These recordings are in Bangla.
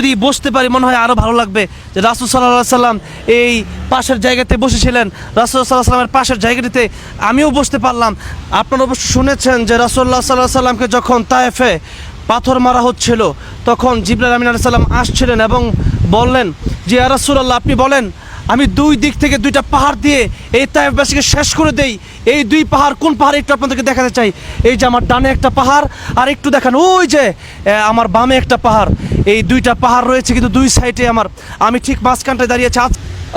যদি বসতে পারি, মনে হয় আরও ভালো লাগবে যে রাসুল সাল্লাহ সাল্লাম এই পাশের জায়গাতে বসেছিলেন। রাসুল সাল্লাহ সাল্লামের পাশের জায়গাটিতে আমিও বসতে পারলাম। আপনারা অবশ্য শুনেছেন যে রাসুল্লাহ সাল্লাহ সাল্লামকে যখন তায়েফে পাথর মারা হচ্ছিল, তখন জিবরাল আমিন আলাইহিস সাল্লাম আসছিলেন এবং বললেন যে রাসুল্লাহ আপনি বলেন, আমি দুই দিক থেকে দুইটা পাহাড় দিয়ে এই তাইফবাসীকে শেষ করে দেই। এই দুই পাহাড়, কোন পাহাড় একটু আপনাদেরকে দেখাতে চাই? এই যে আমার ডানে একটা পাহাড়, আর একটু দেখান, ওই যে আমার বামে একটা পাহাড়। এই দুইটা পাহাড় রয়েছে, কিন্তু দুই সাইডে আমার। আমি ঠিক মাঝখানটায় দাঁড়িয়ে আছি।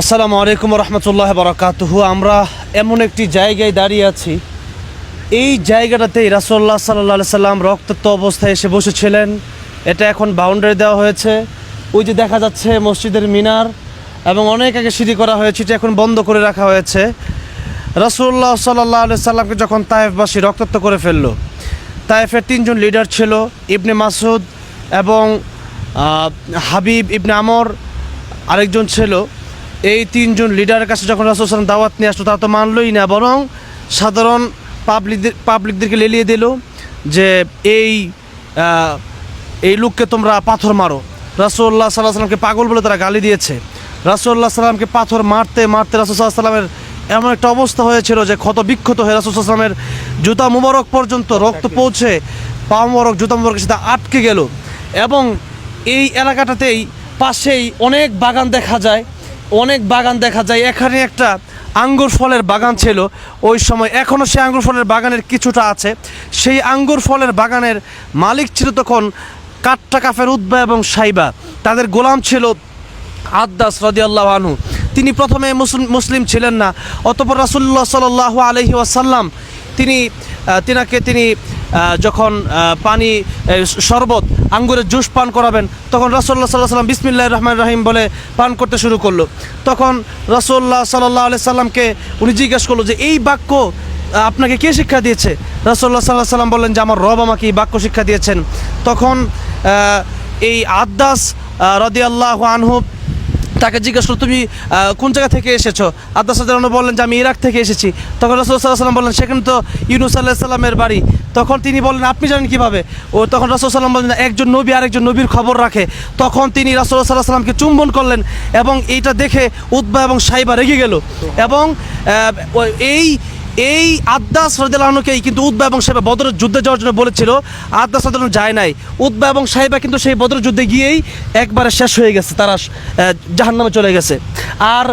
আসসালামু আলাইকুম রহমতুল্লাহ বরাকাতুহু। আমরা এমন একটি জায়গায় দাঁড়িয়ে আছি। এই জায়গাটাতেই রাসোল্লা সাল্লাহ সাল্লাম রক্তাক্ত অবস্থায় এসে বসেছিলেন। এটা এখন বাউন্ডারি দেওয়া হয়েছে। ওই যে দেখা যাচ্ছে মসজিদের মিনার এবং অনেক আগে সিঁড়ি করা হয়েছে, এটা এখন বন্ধ করে রাখা হয়েছে। রাসুল্লাহ সাল্লাহ সাল্লামকে যখন তায়েফবাসী রক্তাক্ত করে ফেলল, তায়েফের তিনজন লিডার ছিল, ইবনে মাসুদ এবং হাবিব ইবনে আমর, আরেকজন ছিল, এই তিনজন লিডারের কাছে যখন রাসুল সাল্লাম দাওয়াত নিয়ে আসলো, তারা তো মানলই না, বরং সাধারণ পাবলিকদের পাবলিকদেরকে লেলিয়ে দিল যে এই এই লোককে তোমরা পাথর মারো। রাসুল্লাহ সাল্লাহ সাল্লামকে পাগল বলে তারা গালি দিয়েছে। রাসুল্লাহ সাল্লামকে পাথর মারতে মারতে রাসুল সাল্লাহ সাল্লামের এমন একটা অবস্থা হয়েছিল যে ক্ষত বিক্ষত হয়ে রাসুল সাল্লামের জুতা মুবারক পর্যন্ত রক্ত পৌঁছে, পা মুবারক, জুতা মুবারকের সাথে আটকে গেল। এবং এই এলাকাটাতেই পাশেই অনেক বাগান দেখা যায়, অনেক বাগান দেখা যায়। এখানে একটা আঙ্গুর ফলের বাগান ছিল, ওই সময় এখনও সেই আঙ্গুর ফলের বাগানের কিছুটা আছে। সেই আঙ্গুর ফলের বাগানের মালিক ছিল তখন কাট্টা কাফের উদ্বা এবং সাইবা। তাদের গোলাম ছিল আদ্দাস রদিয়াল্লাহ আনহু। তিনি প্রথমে মুসলিম ছিলেন না, অতপর রাসুল্লাহ সাল্লাহ আলহি ওয়াসাল্লাম তিনি তিনাকে তিনি যখন পানি শরবত আঙ্গুরের জুস পান করাবেন, তখন রাসুল্লাহ সাল্লাহ সাল্লাম বিসমিল্লাহ রহমান রহিম বলে পান করতে শুরু করল। তখন রাসুল্লাহ সাল্লাহ আলি সাল্লামকে উনি জিজ্ঞেস করল যে, এই বাক্য আপনাকে কে শিক্ষা দিয়েছে? রাসুল্লাহ সাল্লাহ সাল্লাম বললেন যে, আমার রব আমাকে এই বাক্য শিক্ষা দিয়েছেন। তখন এই আদ্দাস রদি আল্লাহ আনহু তাকে জিজ্ঞেস করল তুমি কোন জায়গা থেকে এসেছ? আদাস বললেন, যে আমি ইরাক থেকে এসেছি। তখন রসুল সাল্লাহ সাল্লাম বললেন, সেখানে তো ইউনুস আল্লাহ সাল্লামের বাড়ি। তখন তিনি বললেন, আপনি জানেন কীভাবে? ও তখন রাসুল সাল্লাম বললেন, একজন নবী আরেকজন নবীর খবর রাখে। তখন তিনি রাসুল্লাহ সাল্লাহ সাল্লামকে চুম্বন করলেন এবং এইটা দেখে উদ্বা এবং সাইবা রেগে গেল। এবং এই এই আদ্দাস রদিলাহনুকেই কিন্তু উদ্বা এবং সাহেবা বদরের যুদ্ধে যাওয়ার জন্য বলেছিল, আদ্দাস রদিলাহন যায় নাই। উদ্বা এবং সাহেবা কিন্তু সেই বদরের যুদ্ধে গিয়েই একবারে শেষ হয়ে গেছে, তারা জাহান্নামে চলে গেছে। আর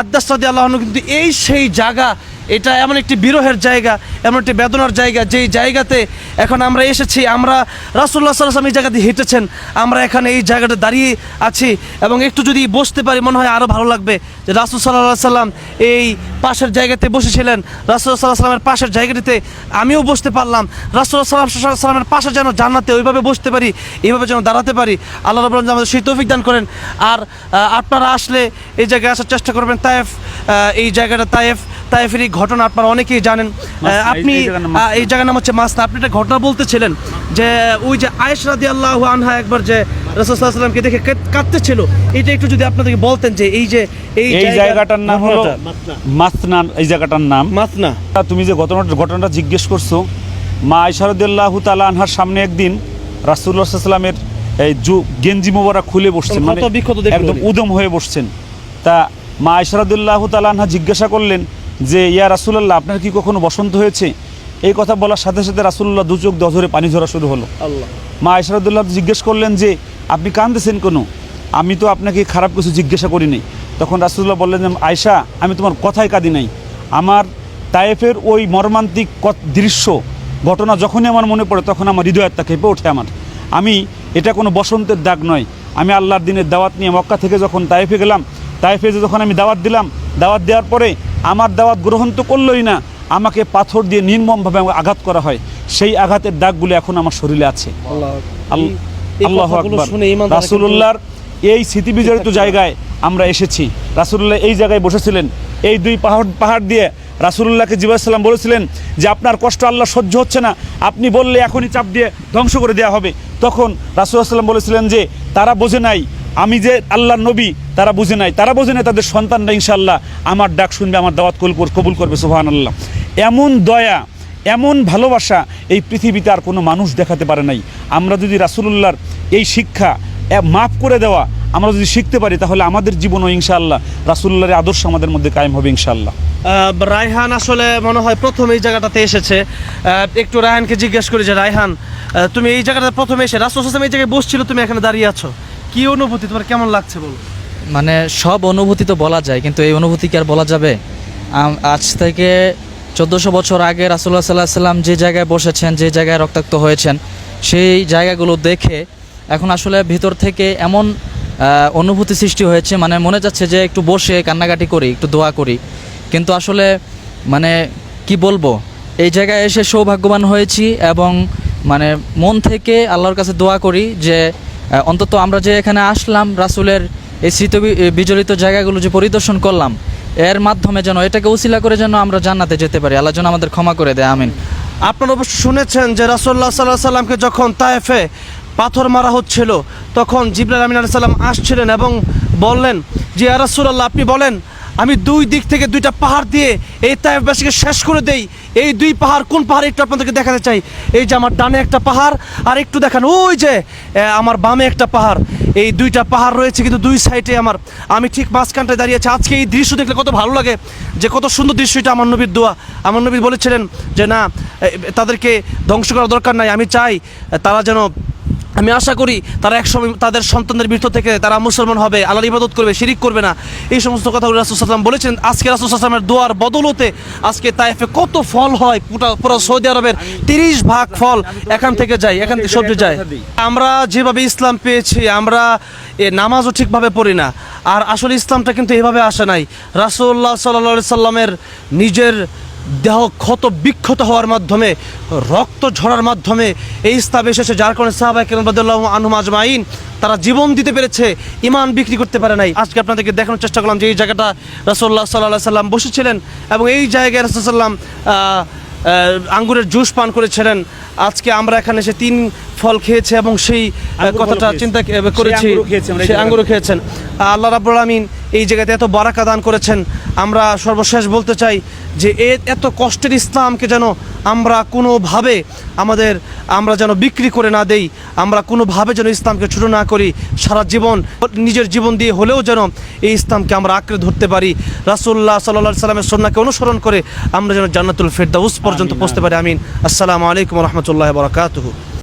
আদ্দাস রদি আল্লাহনু কিন্তু এই সেই জায়গা এটা এমন একটি বিরহের জায়গা, এমন একটি বেদনার জায়গা, যেই জায়গাতে এখন আমরা এসেছি, আমরা রাসুল্লাহ সাল্লাম এই জায়গাতে হেঁটেছেন, আমরা এখানে এই জায়গাটা দাঁড়িয়ে আছি এবং একটু যদি বসতে পারি, মনে হয় আরও ভালো লাগবে যে রাসুল সাল্লাহ সাল্লাম এই পাশের জায়গাতে বসেছিলেন, রাসুল সাল্লাহ সাল্লামের পাশের জায়গাটিতে আমিও বসতে পারলাম, রাসুল সাল্লাম সাল্লামের পাশে যেন জান্নাতে ওইভাবে বসতে পারি, এইভাবে যেন দাঁড়াতে পারি, আল্লাহ রব আমাদের সেই তৌফিক দান করেন। আর আপনারা আসলে এই জায়গায় আসার চেষ্টা করবেন, তায়েফ এই জায়গাটা তায়েফ তায়েফের এই ঘটনা আপনারা অনেকেই জানেন। আপনি এই জায়গার নাম হচ্ছে মাসনা আপনি একটা ঘটনা বলতেছিলেন যে ওই যে আয়েশ রাদি আল্লাহ আনহা একবার যে রসুলামকে দেখে কাঁদ- কাঁদতেছিল এটা একটু যদি আপনাদেরকে বলতেন যে এই যে এই জায়গাটার নাম হলো মাসনা এই জায়গাটার নাম। মাসনা তুমি যে ঘটনাটা ঘটনাটা জিজ্ঞেস করছ মা আইসারদুল্লাহ তালা আনহার সামনে একদিন রাসুল্লাহ সাল্লামের এই গেঞ্জি মোবারা খুলে বসছেন মানে একদম উদম হয়ে বসছেন। তা মা আইসারদুল্লাহ তালা আনহা জিজ্ঞাসা করলেন যে ইয়া রাসুল্লাহ আপনার কি কখনো বসন্ত হয়েছে? এই কথা বলার সাথে সাথে রাসুল্লাহ দু চোখ ধরে পানি ঝরা শুরু হলো। আল্লাহ। মা আয়সারদুল্লাহ জিজ্ঞেস করলেন যে আপনি কান্দেছেন কোনো? আমি তো আপনাকে খারাপ কিছু জিজ্ঞাসা করিনি তখন রাসুল্লাহ বললেন যে আয়সা আমি তোমার কথাই কাঁদি নাই। আমার তায়েফের ওই মর্মান্তিক দৃশ্য ঘটনা যখনই আমার মনে পড়ে তখন আমার হৃদয়াত্মা কেঁপে ওঠে আমার। আমি এটা কোনো বসন্তের দাগ নয়। আমি আল্লাহর দিনের দাওয়াত নিয়ে মক্কা থেকে যখন তায়েফে গেলাম তায়েফে যে যখন আমি দাওয়াত দিলাম দাওয়াত দেওয়ার পরে আমার দাওয়াত গ্রহণ তো করলোই না আমাকে পাথর দিয়ে নির্মমভাবে আমাকে আঘাত করা হয়। সেই আঘাতের দাগগুলো এখন আমার শরীরে আছে। আল্লাহ আল- এই- এই আল্লাহ কথাগুলো আকবার। শুনে ইমান দ্বারা কিন্তু- রাসূলুল্লাহর এই স্মৃতি বিজড়িত জায়গায় আমরা এসেছি। রাসূলুল্লাহ এই জায়গায় বসেছিলেন। এই দুই পাহাড় পাহাড় দিয়ে রাসূলুল্লাহকে জিবাসাল্লাম বলেছিলেন যে আপনার কষ্ট আল্লাহ সহ্য হচ্ছে না। আপনি বললে এখনই চাপ দিয়ে ধ্বংস করে দেওয়া হবে। তখন রাসূলুল্লাহ বলেছিলেন যে তারা বোঝে নাই আমি যে আল্লাহ নবী, তারা বুঝে নাই। তারা বোঝে নাই তাদের সন্তানরা ইনশাল্লাহ আমার ডাক শুনবে, আমার দাওয়াত কবুল কবুল করবে, সুবহানাল্লাহ। এমন দয়া, এমন ভালোবাসা এই পৃথিবীতে আর কোনো মানুষ দেখাতে পারে নাই। আমরা যদি রাসূলুল্লাহর এই শিক্ষা মাফ করে দেওয়া, আমরা যদি শিখতে পারি, তাহলে আমাদের জীবনও ইনশাআল্লাহ রাসুল্লাহর আদর্শ আমাদের মধ্যে কায়েম হবে ইনশাআল্লাহ। রায়হান আসলে মনে হয় প্রথম এই জায়গাটাতে এসেছে। একটু রায়হানকে জিজ্ঞেস করি যে, রায়হান তুমি এই জায়গাটাতে প্রথমে এসে, রাসুল এই জায়গায় বসছিল, তুমি এখানে দাঁড়িয়ে আছো? কি অনুভূতি তোমার? কেমন লাগছে বলো? মানে সব অনুভূতি তো বলা যায়, কিন্তু এই অনুভূতি কি আর বলা যাবে? আজ থেকে চোদ্দোশো বছর আগে রাসুল্লাহ সাল্লাহ সাল্লাম যে জায়গায় বসেছেন, যে জায়গায় রক্তাক্ত হয়েছেন, সেই জায়গাগুলো দেখে এখন আসলে ভিতর থেকে এমন অনুভূতি সৃষ্টি হয়েছে মানে মনে যাচ্ছে যে একটু বসে কান্নাকাটি করি, একটু দোয়া করি। কিন্তু আসলে মানে কি বলব, এই জায়গায় এসে সৌভাগ্যবান হয়েছি এবং মানে মন থেকে আল্লাহর কাছে দোয়া করি যে অন্তত আমরা যে এখানে আসলাম, রাসুলের এই স্মৃত বিজড়িত জায়গাগুলো যে পরিদর্শন করলাম, এর মাধ্যমে যেন এটাকে উসিলা করে যেন আমরা জান্নাতে যেতে পারি। আল্লাহ যেন আমাদের ক্ষমা করে দেয়, আমিন। আপনারা অবশ্য শুনেছেন যে রাসোল্লা সাল্লাহ সাল্লামকে যখন তায়েফে পাথর মারা হচ্ছিল, তখন জিবরাল আমিন আলাইহিস সাল্লাম আসছিলেন এবং বললেন যে রাসুল্লাহ আপনি বলেন আমি দুই দিক থেকে দুইটা পাহাড় দিয়ে এই তায়েফবাসীকে শেষ করে দেই। এই দুই পাহাড়, কোন পাহাড় একটু আপনাদেরকে দেখাতে চাই? এই যে আমার ডানে একটা পাহাড়, আর একটু দেখান। ওই যে আমার বামে একটা পাহাড়। এই দুইটা পাহাড় রয়েছে কিন্তু দুই সাইডে আমার। আমি ঠিক মাঝখানটায় দাঁড়িয়ে আছি। আজকে এই দৃশ্য দেখলে কত ভালো লাগে, যে কত সুন্দর দৃশ্য এটা আমার নবীর দোয়া। আমার নবী বলেছিলেন যে, না তাদেরকে ধ্বংস করার দরকার নাই। আমি চাই তারা যেন আমি আশা করি তারা একসময় তাদের সন্তানদের মৃত্যু থেকে তারা মুসলমান হবে, আল্লাহর ইবাদত করবে, শিরিক করবে না। এই সমস্ত কথা রাসুসাল্লাম বলেছেন। আজকে রাসুসাল্লামের দোয়ার বদলতে আজকে তাইফে কত ফল হয়, পুরো পুরো সৌদি আরবের তিরিশ ভাগ ফল এখান থেকে যায়, এখান থেকে সবজি যায়। আমরা যেভাবে ইসলাম পেয়েছি, আমরা এ নামাজও ঠিকভাবে পড়ি না। আর আসলে ইসলামটা কিন্তু এভাবে আসে নাই। রাসুল্লাহ সাল্লা সাল্লামের নিজের দেহ ক্ষত বিক্ষত হওয়ার মাধ্যমে রক্ত ঝরার মাধ্যমে এই ইসলাম এসেছে যার কারণে সাহাবাই কেরমবাদুল্লাহ আনহুম আজমাইন তারা জীবন দিতে পেরেছে ইমান বিক্রি করতে পারে নাই। আজকে আপনাদেরকে দেখানোর চেষ্টা করলাম যে এই জায়গাটা রাসোল্লাহ সাল্লাহ সাল্লাম বসেছিলেন এবং এই জায়গায় রাসুল্লাম আঙ্গুরের জুস পান করেছিলেন। আজকে আমরা এখানে এসে তিন ফল খেয়েছে এবং সেই কথাটা চিন্তা করেছি। আঙ্গুরও খেয়েছেন। আল্লাহ রাব্বুল আমিন এই জায়গাতে এত বারাকা দান করেছেন। আমরা সর্বশেষ বলতে চাই যে এ এত কষ্টের ইসলামকে যেন আমরা কোনোভাবে আমাদের আমরা যেন বিক্রি করে না দেই আমরা কোনোভাবে যেন ইসলামকে ছোটো না করি সারা জীবন নিজের জীবন দিয়ে হলেও যেন এই ইসলামকে আমরা আঁকড়ে ধরতে পারি। রাসুল্লাহ সাল্লাহ সাল্লামের সন্নাকে অনুসরণ করে আমরা যেন জান্নাতুল ফেরদাউস পর্যন্ত পৌঁছতে পারি। আমিন। আসসালামু আলাইকুম রহমতুল্লাহ বরকাতহু।